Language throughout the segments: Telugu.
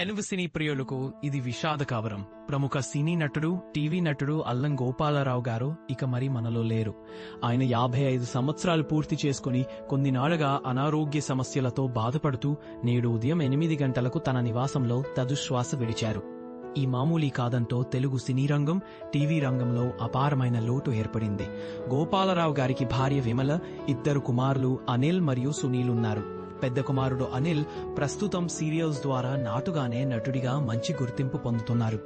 ఎనుగు సినీ ప్రియులకు ఇది విషాద కవరం. ప్రముఖ సినీ నటుడు టీవీ నటుడు అల్లం గోపాలరావు గారు ఇక మరి మనలో లేరు. ఆయన యాభై ఐదు సంవత్సరాలు పూర్తి చేసుకుని కొన్ని నాళ్ళుగా అనారోగ్య సమస్యలతో బాధపడుతూ నేడు ఉదయం ఎనిమిది గంటలకు తన నివాసంలో తదుశ్వాస విడిచారు. ఈ మామూలీ కాదంతో తెలుగు సినీ రంగం టీవీ రంగంలో అపారమైన లోటు ఏర్పడింది. గోపాలరావు గారికి భార్య విమల ఇద్దరు కుమారులు అనిల్ మరియు సునీల్ ఉన్నారు పెద్ద కుమారుడు అనిల్ ప్రస్తుతం సీరియల్స్ ద్వారా నాటుగానే నటుడిగా మంచి గుర్తింపు పొందుతున్నారు.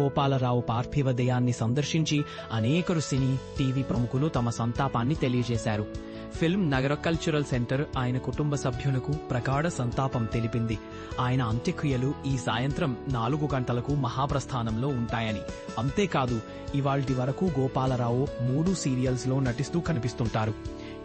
గోపాలరావు పార్థివ దేయాన్ని సందర్శించి అనేకరు సినీ టీవీ ప్రముఖులు తమ సంతాపాన్ని తెలియజేశారు. ఫిల్మ్ నగర కల్చరల్ సెంటర్ ఆయన కుటుంబ సభ్యులకు ప్రగాఢ సంతాపం తెలిపింది. ఆయన అంత్యక్రియలు ఈ సాయంత్రం నాలుగు గంటలకు మహాప్రస్థానంలో ఉంటాయని. అంతేకాదు ఇవాల్టి వరకు గోపాలరావు మూడు సీరియల్స్లో నటిస్తూ కనిపిస్తుంటారు.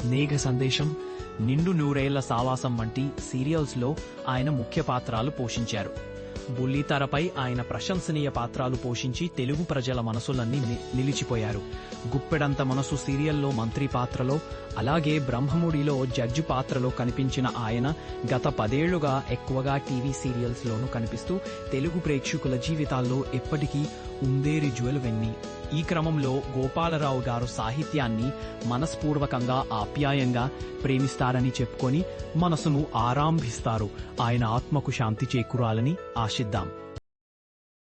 మేఘ సందేశం నిండు నూరేళ్ళ సావాసం వంటి సీరియల్స్లో ఆయన ముఖ్య పాత్రలు పోషించారు. బుల్లితెరపై ఆయన ప్రశంసనీయ పాత్రలు పోషించి తెలుగు ప్రజల మనసులన్నీ నిలిచిపోయారు. గుప్పెడంత మనసు సీరియల్లో మంత్రి పాత్రలో అలాగే బ్రహ్మముడిలో జడ్జి పాత్రలో కనిపించిన ఆయన గత పదేళ్ళుగా ఎక్కువగా టీవీ సీరియల్స్ లోనూ కనిపిస్తూ తెలుగు ప్రేక్షకుల జీవితాల్లో ఎప్పటికీ ఉందేరి జ్యువెల్ వెన్ని. ఈ క్రమంలో గోపాలరావు గారు సాహిత్యాన్ని మనస్పూర్వకంగా ఆప్యాయంగా ప్రేమిస్తారని చెప్పుకొని మనసును ఆరాంభిస్తారు. ఆయన ఆత్మకు శాంతి చేకూరాలని ఆశ ఆశిద్దాం